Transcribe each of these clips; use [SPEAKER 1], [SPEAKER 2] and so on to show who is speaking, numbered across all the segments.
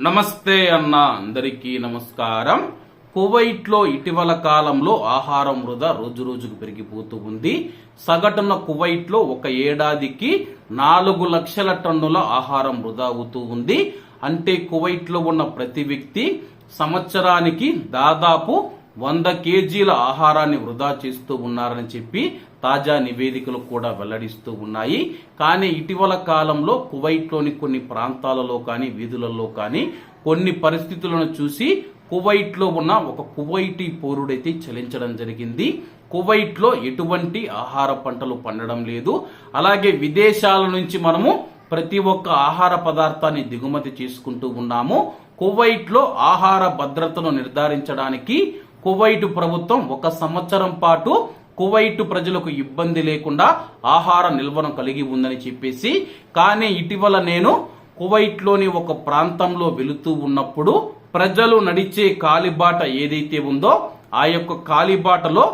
[SPEAKER 1] నమస్తే అన్న అందరికీ నమస్కారం. కువైట్లో ఇటీవల కాలంలో ఆహారం వృధా రోజు రోజుకు పెరిగిపోతూ ఉంది. సగటున కువైట్లో ఒక ఏడాదికి నాలుగు లక్షల టన్నుల ఆహారం వృధా అవుతూ ఉంది. అంటే కువైట్లో ఉన్న ప్రతి వ్యక్తి సంవత్సరానికి దాదాపు వంద కేజీల ఆహారాన్ని వృధా చేస్తూ ఉన్నారని చెప్పి తాజా నివేదికలు కూడా వెల్లడిస్తూ ఉన్నాయి. కానీ ఇటీవల కాలంలో కువైట్లోని కొన్ని ప్రాంతాలలో కానీ వీధులలో కానీ కొన్ని పరిస్థితులను చూసి కువైట్లో ఉన్న ఒక కువైటీ పౌరుడైతే చలించడం జరిగింది. కువైట్లో ఎటువంటి ఆహార పంటలు పండడం లేదు. అలాగే విదేశాల నుంచి మనము ప్రతి ఒక్క ఆహార పదార్థాన్ని దిగుమతి చేసుకుంటూ ఉన్నాము. కువైట్లో ఆహార భద్రతను నిర్ధారించడానికి కువైట్ ప్రభుత్వం ఒక సంవత్సరం పాటు కువైట్ ప్రజలకు ఇబ్బంది లేకుండా ఆహార నిల్వను కలిగి ఉందని చెప్పేసి కానీ ఇటీవల నేను కువైట్లోని ఒక ప్రాంతంలో వెళుతూ ఉన్నప్పుడు ప్రజలు నడిచే కాలిబాట ఏదైతే ఉందో ఆ యొక్క కాలిబాటలో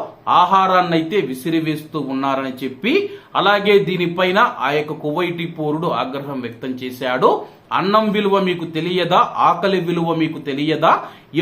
[SPEAKER 1] ఆహారాన్ని అయితే విసిరివేస్తూ ఉన్నారని చెప్పి అలాగే దీనిపైన ఆ యొక్క కువైటి పౌరుడు ఆగ్రహం వ్యక్తం చేశాడు. అన్నం విలువ మీకు తెలియదా? ఆకలి విలువ మీకు తెలియదా?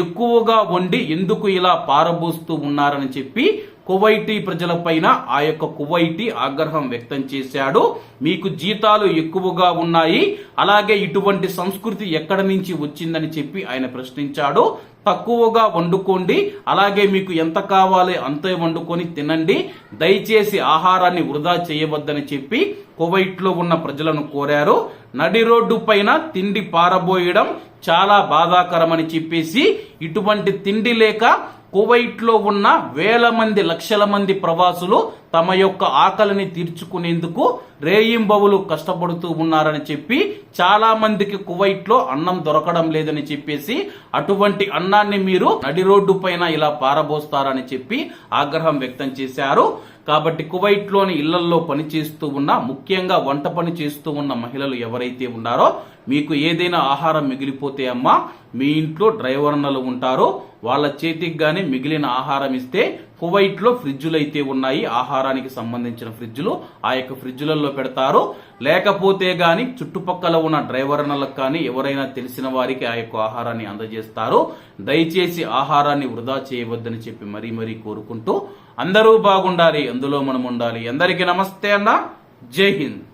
[SPEAKER 1] ఎక్కువగా వండి ఎందుకు ఇలా పారబోస్తూ ఉన్నారని చెప్పి కువైటీ ప్రజలపైన ఆ యొక్క కువైటీ ఆగ్రహం వ్యక్తం చేశాడు. మీకు జీతాలు ఎక్కువగా ఉన్నాయి. అలాగే ఇటువంటి సంస్కృతి ఎక్కడి నుంచి వచ్చిందని చెప్పి ఆయన ప్రశ్నించాడు. తక్కువగా వండుకోండి. అలాగే మీకు ఎంత కావాలి అంతే వండుకొని తినండి. దయచేసి ఆహారాన్ని వృధా చేయవద్దని చెప్పి కువైట్లో ఉన్న ప్రజలను కోరారు. నడి రోడ్డు పైన తిండి పారబోయడం చాలా బాధాకరమని చెప్పేసి ఇటువంటి తిండి లేక కువైట్లో ఉన్న వేల మంది లక్షల మంది ప్రవాసులు తమ యొక్క ఆకలిని తీర్చుకునేందుకు రేయింబవులు కష్టపడుతూ ఉన్నారని చెప్పి చాలా మందికి కువైట్లో అన్నం దొరకడం లేదని చెప్పేసి అటువంటి అన్నాన్ని మీరు నడి రోడ్డు పైన ఇలా పారబోస్తారని చెప్పి ఆగ్రహం వ్యక్తం చేశారు. కాబట్టి కువైట్లోని ఇళ్ళల్లో పనిచేస్తూ ఉన్న ముఖ్యంగా వంట పని చేస్తూ ఉన్న మహిళలు ఎవరైతే ఉన్నారో మీకు ఏదైనా ఆహారం మిగిలిపోతే అమ్మా మీ ఇంట్లో డ్రైవర్నలు ఉంటారో వాళ్ళ చేతికి కానీ మిగిలిన ఆహారం ఇస్తే కువైట్లో ఫ్రిడ్జులు అయితే ఉన్నాయి ఆహారానికి సంబంధించిన ఫ్రిడ్జులు ఆ యొక్క ఫ్రిడ్జులలో పెడతారు. లేకపోతే గాని చుట్టుపక్కల ఉన్న డ్రైవర్లకు కానీ ఎవరైనా తెలిసిన వారికి ఆ యొక్క ఆహారాన్ని అందజేస్తారు. దయచేసి ఆహారాన్ని వృధా చేయవద్దని చెప్పి మరీ మరీ కోరుకుంటూ అందరూ బాగుండాలి అందులో మనం ఉండాలి. అందరికీ నమస్తే అన్న. జై హింద్.